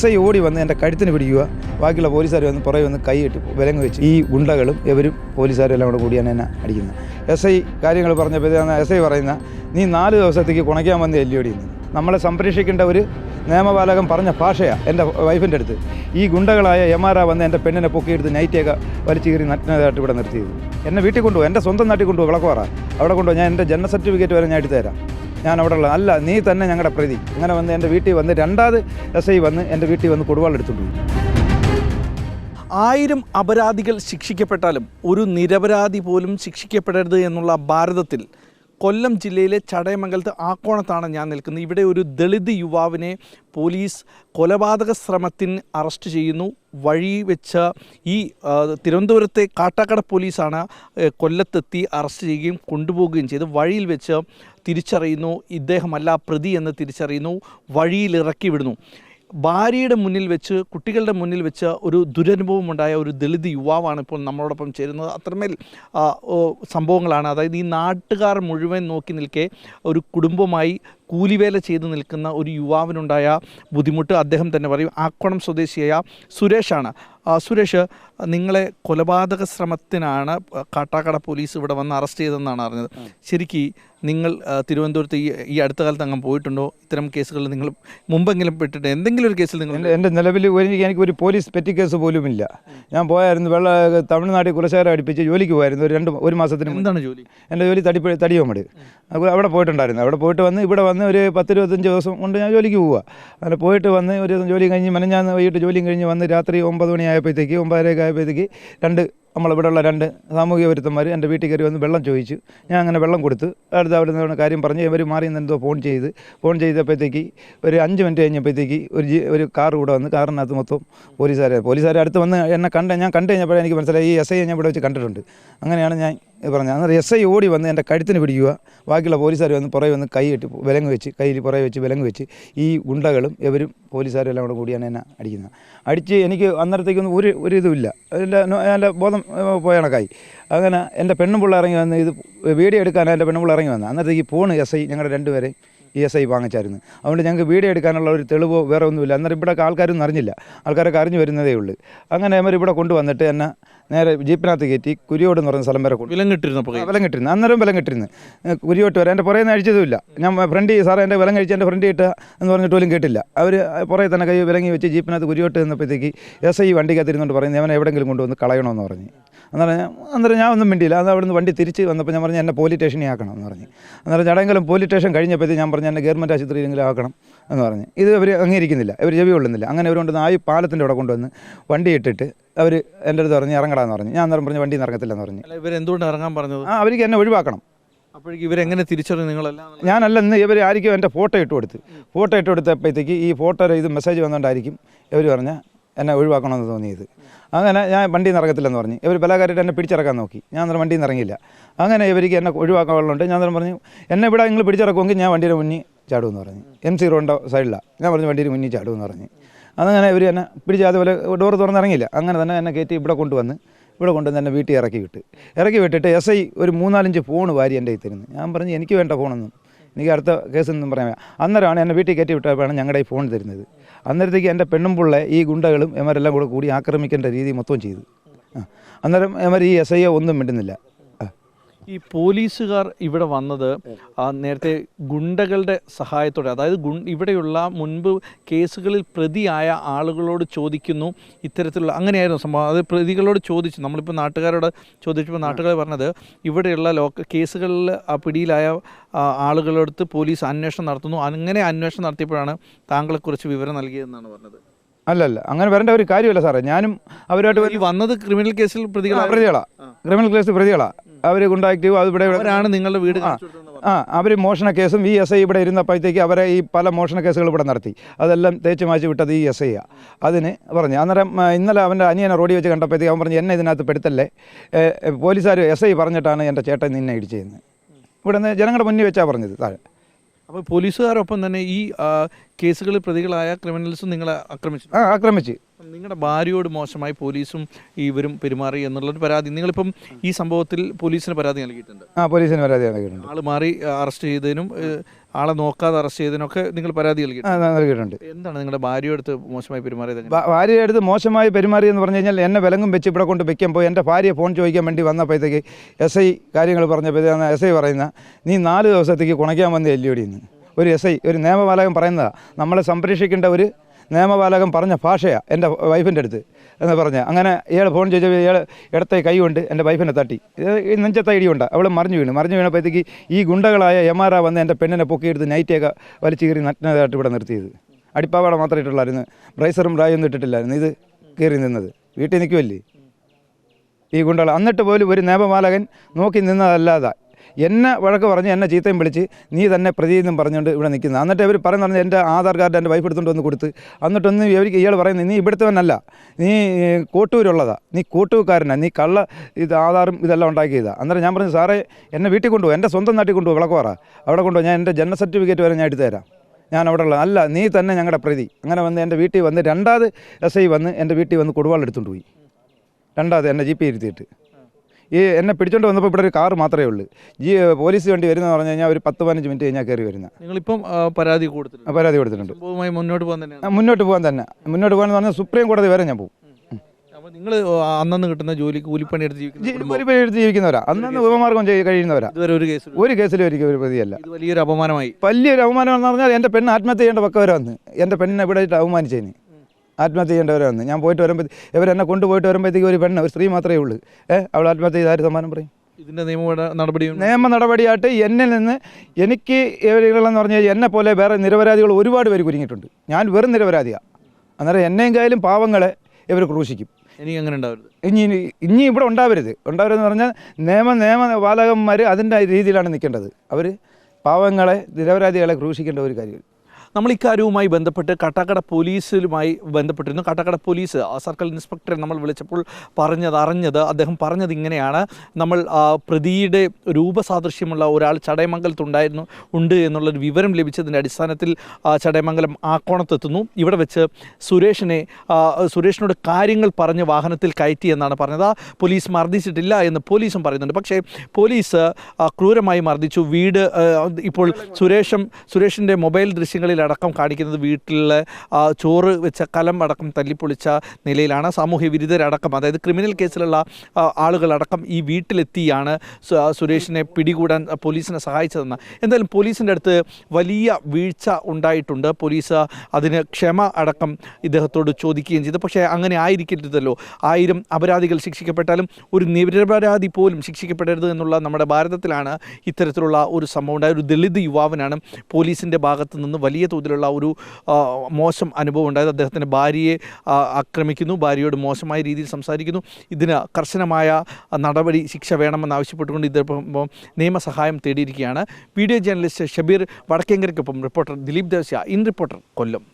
S I ഓടി വന്ന് എന്റെ കഴുത്തിന് പിടിക്കുക. ബാക്കിയുള്ള പോലീസുകാർ വന്ന് പുറകെ വന്ന് കൈ കെട്ടി വിലങ്ങ് വെച്ച് ഈ ഗുണ്ടകളും ഇവരും പോലീസുകാരും എല്ലാം കൂടെ കൂടിയാണ് എന്നെ അടിക്കുന്നത്. എസ് ഐ കാര്യങ്ങൾ പറഞ്ഞപ്പോൾ എസ് ഐ പറയുന്ന നീ നാല് ദിവസത്തേക്ക് കുണയ്ക്കാൻ വന്ന് എല്ലിയോടി നമ്മളെ സംരക്ഷിക്കേണ്ട ഒരു നിയമപാലകൻ പറഞ്ഞ ഭാഷയാണ് എന്റെ വൈഫിന്റെ അടുത്ത്. ഈ ഗുണ്ടകളായ എമാരാ വന്ന് എന്റെ പെണ്ണിനെ പൊക്കിയെടുത്ത് നൈറ്റൊക്കെ വലിച്ചു കീറി നഗ്നതായിട്ട് ഇവിടെ നിർത്തിയത്. എന്നെ വീട്ടിൽ കൊണ്ടുപോകും എന്റെ സ്വന്തം നാട്ടിൽ കൊണ്ടുപോകും വിളക്കുവാറ അവിടെ കൊണ്ടുപോകും ഞാൻ എന്റെ ജനന സർട്ടിഫിക്കറ്റ് വരെ ഞാൻ എടുത്തു തരാം. ഞാൻ അവിടെ ഉള്ള അല്ല നീ തന്നെ ഞങ്ങളുടെ പ്രതി. ഇങ്ങനെ വന്ന് എന്റെ വീട്ടിൽ വന്ന് രണ്ടാമത് എസ് ഐ വന്ന് എന്റെ വീട്ടിൽ വന്ന് കൊടുവാൾ എടുത്തുകൊണ്ട് പോയി ആയിരം അപരാധികൾ ശിക്ഷിക്കപ്പെട്ടാലും ഒരു നിരപരാധി പോലും ശിക്ഷിക്കപ്പെടരുത് എന്നുള്ള ഭാരതത്തിൽ കൊല്ലം ജില്ലയിലെ ചടയമംഗലത്ത് ആക്കോണത്താണ് ഞാൻ നിൽക്കുന്നത്. ഇവിടെ ഒരു ദളിത് യുവാവിനെ പോലീസ് കൊലപാതക ശ്രമത്തിന് അറസ്റ്റ് ചെയ്യുന്നു. വഴി വെച്ച ഈ തിരുവനന്തപുരത്തെ കാട്ടാക്കട പോലീസാണ് കൊല്ലത്തെത്തി അറസ്റ്റ് ചെയ്യുകയും കൊണ്ടുപോവുകയും ചെയ്ത് വഴിയിൽ വെച്ച് തിരിച്ചറിയുന്നു. ഇദ്ദേഹമല്ല പ്രതി എന്ന് തിരിച്ചറിയുന്നു. വഴിയിൽ ഇറക്കി വിടുന്നു. ഭാര്യയുടെ മുന്നിൽ വെച്ച് കുട്ടികളുടെ മുന്നിൽ വെച്ച് ഒരു ദുരനുഭവം ഉണ്ടായ ഒരു ദളിത് യുവാവാണ് ഇപ്പോൾ നമ്മളോടൊപ്പം ചേരുന്നത്. അത്രമേൽ സംഭവങ്ങളാണ്. അതായത് ഈ നാട്ടുകാർ മുഴുവൻ നോക്കി നിൽക്കെ ഒരു കുടുംബമായി കൂലിവേല ചെയ്ത് നിൽക്കുന്ന ഒരു യുവാവിനുണ്ടായ ബുദ്ധിമുട്ട് അദ്ദേഹം തന്നെ പറയും. ആക്കോണം സ്വദേശിയായ സുരേഷാണ്. സുരേഷ് നിങ്ങളെ കൊലപാതക ശ്രമത്തിനാണ് കാട്ടാക്കട പോലീസ് ഇവിടെ വന്ന് അറസ്റ്റ് ചെയ്തതെന്നാണ് അറിഞ്ഞത്. ശരിക്ക് നിങ്ങൾ തിരുവനന്തപുരത്ത് ഈ ഈ അടുത്ത കാലത്ത് അങ്ങ് പോയിട്ടുണ്ടോ? ഇത്തരം കേസുകളിൽ നിങ്ങൾ മുമ്പെങ്കിലും പെട്ടിട്ട് എന്തെങ്കിലും ഒരു കേസിൽ നിങ്ങൾ എന്റെ നിലവിൽ എനിക്ക് ഒരു പോലീസ് പെറ്റി കേസ് പോലും ഇല്ല ഞാൻ പോയായിരുന്നു വെള്ള തമിഴ്നാട്ടിൽ കുലശേഖരം അടുപ്പിച്ച് ജോലിക്ക് പോയായിരുന്നു ഒരു രണ്ട് ഒരു മാസത്തിന് എന്താണ് ജോലി? എന്റെ ജോലി തടി തടിയോമട്. അവിടെ പോയിട്ടുണ്ടായിരുന്നു. അവിടെ പോയിട്ട് വന്ന് ഇവിടെ വന്ന് ഒരു പത്ത് ഇരുപത്തഞ്ച് ദിവസം കൊണ്ട് ഞാൻ ജോലിക്ക് പോവുക. അങ്ങനെ പോയിട്ട് വന്ന് ഒരു ദിവസം ജോലി കഴിഞ്ഞ് മനഞ്ഞാന്ന് വൈകിട്ട് ജോലിയും കഴിഞ്ഞ് വന്ന് രാത്രി ഒമ്പത് മണി ആയപ്പോഴത്തേക്ക് ഒമ്പതരയൊക്കെ ആയപ്പോഴത്തേക്ക് രണ്ട് നമ്മളിവിടെയുള്ള രണ്ട് സാമൂഹിക വിരുദ്ധന്മാർ എന്റെ വീട്ടിൽ കയറി വന്ന് വെള്ളം ചോദിച്ചു. ഞാൻ അങ്ങനെ വെള്ളം കൊടുത്ത് അടുത്ത് അവിടെ നിന്ന് കാര്യം പറഞ്ഞ് ഇവർ മാറി നിന്നെന്തോ ഫോൺ ചെയ്ത് ഫോൺ ചെയ്തപ്പോഴത്തേക്ക് ഒരു അഞ്ച് മിനിറ്റ് കഴിഞ്ഞപ്പോഴത്തേക്ക് ഒരു ഒരു കാർ കൂടെ വന്ന് കാറിനകത്ത് മൊത്തം പോലീസുകാരെ പോലീസുകാരെ അടുത്ത് വന്ന് എന്നെ കണ്ട ഞാൻ കണ്ടു കഴിഞ്ഞപ്പോഴേ എനിക്ക് മനസ്സിലായി ഈ എസ് ഐ ഞാൻ ഇവിടെ വെച്ച് കണ്ടിട്ടുണ്ട്. അങ്ങനെയാണ് ഞാൻ പറഞ്ഞത് അന്നേരം എസ് ഐ ഓടി വന്ന് എന്റെ കഴുത്തിന് പിടിക്കുക. ബാക്കിയുള്ള പോലീസുകാർ വന്ന് പുറകെ വന്ന് കൈ കെട്ടി വിലങ്ങ് വെച്ച് കയ്യിൽ പുറകെ വെച്ച് വിലങ്ങ് വെച്ച് ഈ ഗുണ്ടകളും ഇവരും പോലീസുകാരും എല്ലാം കൂടെ കൂടിയാണ് എന്നെ അടിക്കുന്നത്. അടിച്ച് എനിക്ക് അന്നേരത്തേക്കൊന്നും ഒരു ഒരു ഇതുമില്ല. എന്റെ ബോധം പോയണക്കായി അങ്ങനെ എന്റെ പെണ്ണുപിള്ള ഇറങ്ങി വന്ന് ഇത് വീഡിയോ എടുക്കാനാണ് എന്റെ പെണ്ണുപിള്ള ഇറങ്ങി വന്നത് അന്നേരത്തേക്ക് ഫോൺ എസ് ഐ ഞങ്ങളുടെ രണ്ടുപേരെയും ഇ എസ് ഐ വാങ്ങിച്ചായിരുന്നു. അതുകൊണ്ട് ഞങ്ങൾക്ക് വീഡിയോ എടുക്കാനുള്ള ഒരു തെളിവോ വേറെ ഒന്നുമില്ല. അന്നേരം ഇവിടെ ആൾക്കാരൊന്നും അറിഞ്ഞില്ല. ആൾക്കാരൊക്കെ അറിഞ്ഞു വരുന്നതേ ഉള്ളൂ. അങ്ങനെ അവർ ഇവിടെ കൊണ്ടുവന്നിട്ട് എന്നെ നേരെ ജീപ്പിനകത്ത് കയറ്റി കുരിയോട് എന്ന് പറയുന്ന സ്ഥലം വരെ കൊണ്ടു വിലം കിട്ടിരുന്നു വിലം കിട്ടിരുന്നു. അന്നേരം വിലം കിട്ടിരുന്നു. കുരിയോട്ട് വരെ. എന്റെ പുറകെ നിന്ന് അഴിച്ചതുമില്ല. ഞാൻ ഫ്രണ്ട് സാറേ എന്റെ വിലം കഴിച്ച് എന്റെ ഫ്രണ്ട് ഇട്ട എന്ന് പറഞ്ഞിട്ട് പോലും കേട്ടില്ല. അവർ പുറകെ തന്നെ കൈ വിലങ്ങി വെച്ച് ജീപ്പിനകത്ത് കുരിയോട്ട് നിന്നപ്പോഴത്തേക്ക് എസ് ഐ വണ്ടിക്കകത്തിരുന്നുകൊണ്ട് പറയുന്നത് അവനെ എവിടെയെങ്കിലും കൊണ്ടുവന്ന് കളയണമെന്ന് പറഞ്ഞ്. അന്നേരം പറഞ്ഞാൽ അന്നേരം ഞാൻ ഒന്നും മിണ്ടിയില്ല. അത് അവിടെ നിന്ന് വണ്ടി തിരിച്ച് വന്നപ്പോൾ ഞാൻ പറഞ്ഞു എന്നെ പോലീസ് സ്റ്റേഷനിൽ ആക്കണം എന്ന് പറഞ്ഞു. അന്നേരം ചടങ്ങിലും പോലീസ് സ്റ്റേഷൻ കഴിഞ്ഞപ്പോഴത്തേക്ക് ഞാൻ പറഞ്ഞു എന്നെ ഗവൺമെന്റ് ആശുപത്രിയിലെങ്കിലും ആക്കണം എന്ന് പറഞ്ഞു. ഇത് അവർ അംഗീകരിക്കുന്നില്ല. ഇവർ ചെവി കൊള്ളുന്നില്ല. അങ്ങനെ ഇവർ കൊണ്ടുവന്ന് ആ ഈ പാലത്തിന്റെ അവിടെ കൊണ്ടുവന്ന് വണ്ടി ഇട്ടിട്ട് അവർ എന്റെ അടുത്ത് പറഞ്ഞ് ഇറങ്ങടാന്ന് പറഞ്ഞു. ഞാൻ അന്നേരം പറഞ്ഞു വണ്ടി ഇറങ്ങത്തില്ലെന്ന് പറഞ്ഞു. അല്ല ഇവരെന്തുകൊണ്ട് ഇറങ്ങാൻ പറഞ്ഞത്? ആ അവർക്ക് എന്നെ ഒഴിവാക്കണം. അപ്പോഴേക്കും ഇവരെങ്ങനെ തിരിച്ചറിഞ്ഞു നിങ്ങളെല്ലാം? ഞാനല്ല ഇന്ന് ഇവർ ആയിരിക്കും എന്റെ ഫോട്ടോ ഇട്ട് കൊടുത്ത്. ഫോട്ടോ ഇട്ട് കൊടുത്തപ്പോഴത്തേക്ക് ഈ ഫോട്ടോയുടെ ഇത് മെസ്സേജ് വന്നുകൊണ്ടായിരിക്കും ഇവർ പറഞ്ഞ എന്നെ ഒഴിവാക്കണമെന്ന് തോന്നിയത്. അങ്ങനെ ഞാൻ വണ്ടിയിൽ നിന്ന് ഇറങ്ങത്തില്ലെന്ന് പറഞ്ഞു. ഇവർ ബലാകാരായിട്ട് എന്നെ പിടിച്ചിറക്കാൻ നോക്കി. ഞാൻ അന്നേരം വണ്ടിയിൽ നിന്ന് ഇറങ്ങിയില്ല. അങ്ങനെ ഇവർക്ക് എന്നെ ഒഴിവാക്കാനുള്ളതുകൊണ്ട് ഞാൻ അന്നേരം പറഞ്ഞു എന്നെ ഇവിടെ നിങ്ങൾ പിടിച്ചിറക്കുമെങ്കിൽ ഞാൻ വണ്ടിയുടെ മുന്നിൽ ചാടുമെന്ന് പറഞ്ഞു. എം സി റോഡിന്റെ സൈഡിലാണ് ഞാൻ പറഞ്ഞു വണ്ടിയുടെ മുന്നിൽ ചാടുമെന്ന് പറഞ്ഞു. അതങ്ങനെ ഇവർ എന്നെ പിടിച്ച് അതുപോലെ ഡോറ് തുറന്നിറങ്ങിയില്ല അങ്ങനെ തന്നെ എന്നെ കയറ്റി ഇവിടെ കൊണ്ടുവന്ന് ഇവിടെ കൊണ്ടുവന്ന് എന്നെ വീട്ടിൽ ഇറക്കി വിട്ട്. ഇറക്കി വിട്ടിട്ട് എസ് ഐ ഒരു മൂന്നാലഞ്ച് ഫോൺ വാരി എന്റെ കയ്യിൽ തരുന്നു. ഞാൻ പറഞ്ഞു എനിക്ക് വേണ്ട ഫോണൊന്നും എനിക്ക് അടുത്ത കേസൊന്നും പറയാൻ. അന്നേരമാണ് എന്നെ വീട്ടിൽ കയറ്റി വിട്ടപ്പോഴാണ് ഞങ്ങളുടെ ഈ ഫോൺ തരുന്നത് അന്നേരത്തേക്ക് എന്റെ പെണ്ണും പിള്ളെ ഈ ഗുണ്ടകളും എമാരെല്ലാം കൂടെ കൂടി ആക്രമിക്കേണ്ട രീതി മൊത്തം ചെയ്തു. അന്നേരം എമാർ ഈ എസ് ഐ ഒന്നും മിണ്ടുന്നില്ല. ഈ പോലീസുകാർ ഇവിടെ വന്നത് നേരത്തെ ഗുണ്ടകളുടെ സഹായത്തോടെ അതായത് ഗു ഇവിടെയുള്ള മുൻപ് കേസുകളിൽ പ്രതിയായ ആളുകളോട് ചോദിക്കുന്നു ഇത്തരത്തിലുള്ള അങ്ങനെയായിരുന്നു സംഭവം. അത് പ്രതികളോട് ചോദിച്ചു. നമ്മളിപ്പോൾ നാട്ടുകാരോട് ചോദിച്ചപ്പോൾ നാട്ടുകാർ പറഞ്ഞത് ഇവിടെയുള്ള ലോക കേസുകളിൽ ആ പിടിയിലായ ആളുകളടുത്ത് പോലീസ് അന്വേഷണം നടത്തുന്നു. അങ്ങനെ അന്വേഷണം നടത്തിയപ്പോഴാണ് താങ്കളെക്കുറിച്ച് വിവരം നൽകിയതെന്നാണ് പറഞ്ഞത്. അല്ലല്ല അങ്ങനെ വരേണ്ട ഒരു കാര്യമല്ല സാറേ. ഞാനും അവരുമായിട്ട് വന്നത് ക്രിമിനൽ കേസിൽ പ്രതികളാണ് പ്രതികളാ. Criminal case പ്രതികളാ. അവർ കൊണ്ടാക്റ്റീവ് അത് ഇവിടെ അവരാണ് നിങ്ങളുടെ വീട് ആ ആ അവർ മോഷണ കേസും ഈ എസ് ഐ ഇവിടെ ഇരുന്നപ്പോഴത്തേക്ക് അവരെ ഈ പല മോഷണ കേസുകൾ ഇവിടെ നടത്തി. അതെല്ലാം തേച്ച് മാറ്റി വിട്ടത് ഈ എസ് ആ. അതിന് പറഞ്ഞു അന്നേരം ഇന്നലെ അവന്റെ അനിയനെ റോഡി വെച്ച് കണ്ടപ്പോഴത്തേക്ക് അവൻ പറഞ്ഞു എന്നെ ഇതിനകത്ത് പെടുത്തല്ലേ? പോലീസുകാർ എസ് ഐ പറഞ്ഞിട്ടാണ് എന്റെ ചേട്ടൻ നിന്നെ ഇടിച്ചതെന്ന്. ഇവിടെ നിന്ന് ജനങ്ങളുടെ മുന്നിൽ വെച്ചാണ് പറഞ്ഞത് താഴെ. അപ്പോൾ പോലീസുകാരൊപ്പം തന്നെ ഈ കേസുകളിൽ പ്രതികളായ ക്രിമിനൽസും നിങ്ങളെ ആക്രമിച്ചു. ആ ആക്രമിച്ച്. നിങ്ങളുടെ ഭാര്യയോട് മോശമായി പോലീസും ഇവരും പെരുമാറി എന്നുള്ളൊരു പരാതി. നിങ്ങളിപ്പം ഈ സംഭവത്തിൽ പോലീസിന് പരാതി നൽകിയിട്ടുണ്ട്. ആ പോലീസിന് പരാതി നൽകിയിട്ടുണ്ട്. ആൾ മാറി അറസ്റ്റ് ചെയ്തതിനും ആളെ നോക്കാതെ അറസ്റ്റ് ചെയ്തതിനൊക്കെ നിങ്ങൾ പരാതി നൽകിയിട്ടുണ്ട്. എന്താണ് നിങ്ങളുടെ ഭാര്യയോട് മോശമായി പെരുമാറിയത്? എങ്ങനെ? ഭാ- ഭാര്യയുടെ അടുത്ത് മോശമായി പെരുമാറി എന്ന് പറഞ്ഞു കഴിഞ്ഞാൽ എന്നെ വിലങ്ങും വെച്ച് ഇവിടെ കൊണ്ട് വെക്കാൻ പോയി. എന്റെ ഭാര്യയെ ഫോൺ ചോദിക്കാൻ വേണ്ടി വന്നപ്പോഴത്തേക്ക് എസ് ഐ കാര്യങ്ങൾ പറഞ്ഞപ്പോഴത്തേക്കാണ് എസ് ഐ പറയുന്ന നീ നാല് ദിവസത്തേക്ക് കുണയ്ക്കാൻ വന്ന എല്ലിയോടിന്ന് ഒരു എസ് ഐ ഒരു നിയമപാലകൻ പറയുന്നതാണ് നമ്മളെ സംരക്ഷിക്കേണ്ട ഒരു നിയമപാലകൻ പറഞ്ഞ ഭാഷയാണ് എന്റെ വൈഫിന്റെ അടുത്ത് എന്ന് പറഞ്ഞ. അങ്ങനെ ഇയാൾ ഫോൺ ചോദിച്ചപ്പോൾ ഇയാൾ ഇടത്തെ കൈ കൊണ്ട് എന്റെ വൈഫിനെ തട്ടി. നെഞ്ചത്തെ ഇടിയുണ്ട് അവൾ മറിഞ്ഞു വീണു. മറിഞ്ഞു വീണപ്പോഴത്തേക്ക് ഈ ഗുണ്ടകളായ എമാറ വന്ന് എന്റെ പെണ്ണിനെ പൊക്കിയെടുത്ത് നൈറ്റൊക്കെ വലിച്ചു കയറി നഗ്നതായിട്ട് ഇവിടെ നിർത്തിയത്. അടിപ്പാവാട മാത്രമേ ഇട്ടുള്ളായിരുന്നു ബ്രൈസറും റായൊന്നും ഇട്ടിട്ടില്ലായിരുന്നു. ഇത് കയറി നിന്നത്. വീട്ടിൽ നിൽക്കുമല്ലേ ഈ ഗുണ്ടകൾ എന്നിട്ട് പോലും ഒരു നിയമപാലകൻ നോക്കി നിന്നതല്ലാതെ എന്നെ വഴക്ക് പറഞ്ഞ് എന്നെ ചീത്തയും വിളിച്ച് നീ തന്നെ പ്രതി എന്നും പറഞ്ഞുകൊണ്ട് ഇവിടെ നിൽക്കുന്നത് എന്നിട്ട് ഇവർ പറയുന്ന പറഞ്ഞ് എന്റെ ആധാർ കാർഡ് എന്റെ വൈഫ് എടുത്തുകൊണ്ട് വന്ന് കൊടുത്ത് എന്നിട്ടൊന്നും ഇവർക്ക് ഇയാൾ പറയുന്നത് നീ ഇവിടുത്തവനല്ല. നീ കോട്ടൂരുള്ളതാ. നീ കോട്ടൂക്കാരനാണ് നീ കള്ള ഇത് ആധാറും ഇതെല്ലാം ഉണ്ടാക്കിയതാണ് അന്നേരം ഞാൻ പറഞ്ഞു സാറേ എന്നെ വീട്ടിൽ കൊണ്ടുപോകും എന്റെ സ്വന്തം നാട്ടിൽ കൊണ്ടുപോകും വിളക്കുവാറ അവിടെ കൊണ്ടുപോകും ഞാൻ എന്റെ ജനന സർട്ടിഫിക്കറ്റ് വരെ ഞാൻ എടുത്തു തരാം. ഞാൻ അവിടെ ഉള്ള അല്ല നീ തന്നെ ഞങ്ങളുടെ പ്രതി. അങ്ങനെ വന്ന് എന്റെ വീട്ടിൽ വന്ന് രണ്ടാമത് എസ് ഐ വന്ന് എന്റെ വീട്ടിൽ വന്ന് കൊടുവാൾ എടുത്തുകൊണ്ട് പോയി. രണ്ടാമത് എന്നെ പി ഇരുത്തിയിട്ട്. ഈ എന്നെ പിടിച്ചോണ്ട് വന്നപ്പോൾ ഇവിടെ ഒരു കാർ മാത്രമേ ഉള്ളൂ. ഈ പോലീസ് വണ്ടി വരുന്നതെന്ന് പറഞ്ഞു കഴിഞ്ഞാൽ ഒരു പത്ത് പതിനഞ്ച് മിനിറ്റ് കഴിഞ്ഞാൽ കയറി വരുന്ന. നിങ്ങളിപ്പം ആ, പരാതി കൊടുത്തിട്ടുണ്ട്. പരാതി കൊടുത്തിട്ടുണ്ട്. സംഭവവുമായി മുന്നോട്ട് പോകാൻ തന്നെയാണ്? ആ, മുന്നോട്ട് പോകാൻ തന്നെ. മുന്നോട്ട് പോകാൻ പറഞ്ഞാൽ സുപ്രീം കോടതി വരെ ഞാൻ പോകും. അപ്പോൾ നിങ്ങൾ അന്നന്ന് കിട്ടുന്ന ജോലി കൂലിപ്പണി എടുത്ത് ജീവിക്കുന്ന കുടുംബം ഒരു പേര് എടുത്ത് ജീവിക്കുന്നവരാ. അന്നന്ന് ഉപമാർഗം ചെയ്ത് കഴിയുന്നവരാ. ഇതുവരെ ഒരു കേസ് ഒരു കേസിലും ഒരിക്കലും ഒരു പ്രതിയല്ല. ഇത് വലിയൊരു അപമാനമായി. വലിയൊരു അപമാനം എന്ന് പറഞ്ഞാൽ എന്റെ പെണ്ണ് ആത്മഹത്യ ചെയ്യേണ്ട പക്കവരെ വന്ന്. എന്റെ പെണ്ണിനെ ഇവിടെ ഇട്ട് അവമാനിച്ചതിന് ആത്മഹത്യ ചെയ്യേണ്ടവരാണെന്ന് ഞാൻ പോയിട്ട് വരുമ്പോൾ ഇവരെന്നെ കൊണ്ടുപോയിട്ട് വരുമ്പോഴത്തേക്ക് ഒരു പെണ്ണ് ഒരു സ്ത്രീ മാത്രമേ ഉള്ളൂ. ഏഹ് അവൾ ആത്മഹത്യ ചെയ്ത് ആര് സമ്മാനം പറയും? ഇതിന്റെ നിയമ നടപടി നിയമ നടപടിയായിട്ട് എന്നിൽ നിന്ന് എനിക്ക് ഇവരുകളെന്ന് പറഞ്ഞു കഴിഞ്ഞാൽ എന്നെ പോലെ വേറെ നിരപരാധികൾ ഒരുപാട് പേര് കുരുങ്ങിയിട്ടുണ്ട്. ഞാൻ വെറും നിരപരാധിയാണ് അന്നേരം എന്നെങ്കിലും പാവങ്ങളെ ഇവർ ക്രൂശിക്കും. ഇനി അങ്ങനെ ഉണ്ടാവരുത്. ഇനി ഇനി ഇവിടെ ഉണ്ടാവരുത്. ഉണ്ടാവരുതെന്ന് പറഞ്ഞാൽ നിയമ നിയമ പാലകന്മാർ അതിന്റെ രീതിയിലാണ് നിൽക്കേണ്ടത്. അവർ പാവങ്ങളെ നിരപരാധികളെ ക്രൂശിക്കേണ്ട ഒരു കാര്യം നമ്മൾ ഇക്കാര്യവുമായി ബന്ധപ്പെട്ട് കട്ടക്കട പോലീസിലുമായി ബന്ധപ്പെട്ടിരുന്നു. കട്ടക്കട പോലീസ് സർക്കിൾ ഇൻസ്പെക്ടറെ നമ്മൾ വിളിച്ചപ്പോൾ പറഞ്ഞത് അറിഞ്ഞത് അദ്ദേഹം പറഞ്ഞത് ഇങ്ങനെയാണ്. നമ്മൾ പ്രതിയുടെ രൂപസാദൃശ്യമുള്ള ഒരാൾ ചടയമംഗലത്തുണ്ടായിരുന്നു ഉണ്ട് എന്നുള്ളൊരു വിവരം ലഭിച്ചതിന്റെ അടിസ്ഥാനത്തിൽ ചടയമംഗലം ആക്കോണത്തെത്തുന്നു ഇവിടെ വെച്ച് സുരേഷിനെ സുരേഷിനോട് കാര്യങ്ങൾ പറഞ്ഞ് വാഹനത്തിൽ കയറ്റി എന്നാണ് പറഞ്ഞത്. പോലീസ് മർദ്ദിച്ചിട്ടില്ല എന്ന് പോലീസും പറയുന്നുണ്ട്. പക്ഷേ പോലീസ് ക്രൂരമായി മർദ്ദിച്ചു. വീട് ഇപ്പോൾ സുരേഷും സുരേഷിന്റെ മൊബൈൽ ദൃശ്യങ്ങളിലടക്കം കാണിക്കുന്നത് വീട്ടിലെ ആ, ചോറ് വെച്ച കലം അടക്കം തല്ലിപ്പൊളിച്ച നിലയിലാണ് സാമൂഹ്യ വിരുദ്ധരടക്കം. അതായത് ക്രിമിനൽ കേസിലുള്ള ആളുകളടക്കം ഈ വീട്ടിലെത്തിയാണ് സുരേഷിനെ പിടികൂടാൻ പോലീസിനെ സഹായിച്ചതെന്ന്. എന്തായാലും പോലീസിന്റെ അടുത്ത് വലിയ വീഴ്ച ഉണ്ടായിട്ടുണ്ട്. പോലീസ് അതിന് ക്ഷമ അടക്കം ഇദ്ദേഹത്തോട് ചോദിക്കുകയും ചെയ്തു. പക്ഷേ അങ്ങനെ ആയിരിക്കരുതല്ലോ. ആയിരം അപരാധികൾ ശിക്ഷിക്കപ്പെട്ടാലും ഒരു നിരപരാധി പോലും ശിക്ഷിക്കപ്പെടരുത് എന്നുള്ള നമ്മുടെ ഭാരതത്തിലാണ് ഇത്തരത്തിലുള്ള ഒരു സംഭവം ഉണ്ടായ ഒരു ദളിത് യുവാവിനാണ് പോലീസിന്റെ ഭാഗത്തു നിന്ന് വലിയ തോതിലുള്ള ഒരു മോശം അനുഭവം ഉണ്ടായത് അദ്ദേഹത്തിന്റെ ഭാര്യയെ ആക്രമിക്കുന്നു. ഭാര്യയോട് മോശമായ രീതിയിൽ സംസാരിക്കുന്നു. ഇതിന് കർശനമായ നടപടി ശിക്ഷ വേണമെന്ന് ആവശ്യപ്പെട്ടുകൊണ്ട് ഇതിപ്പം നിയമസഹായം തേടിയിരിക്കുകയാണ്. Video journalist Shabeer വടക്കേങ്കരയ്ക്കൊപ്പം reporter Dileep Devasya in reporter Kollam.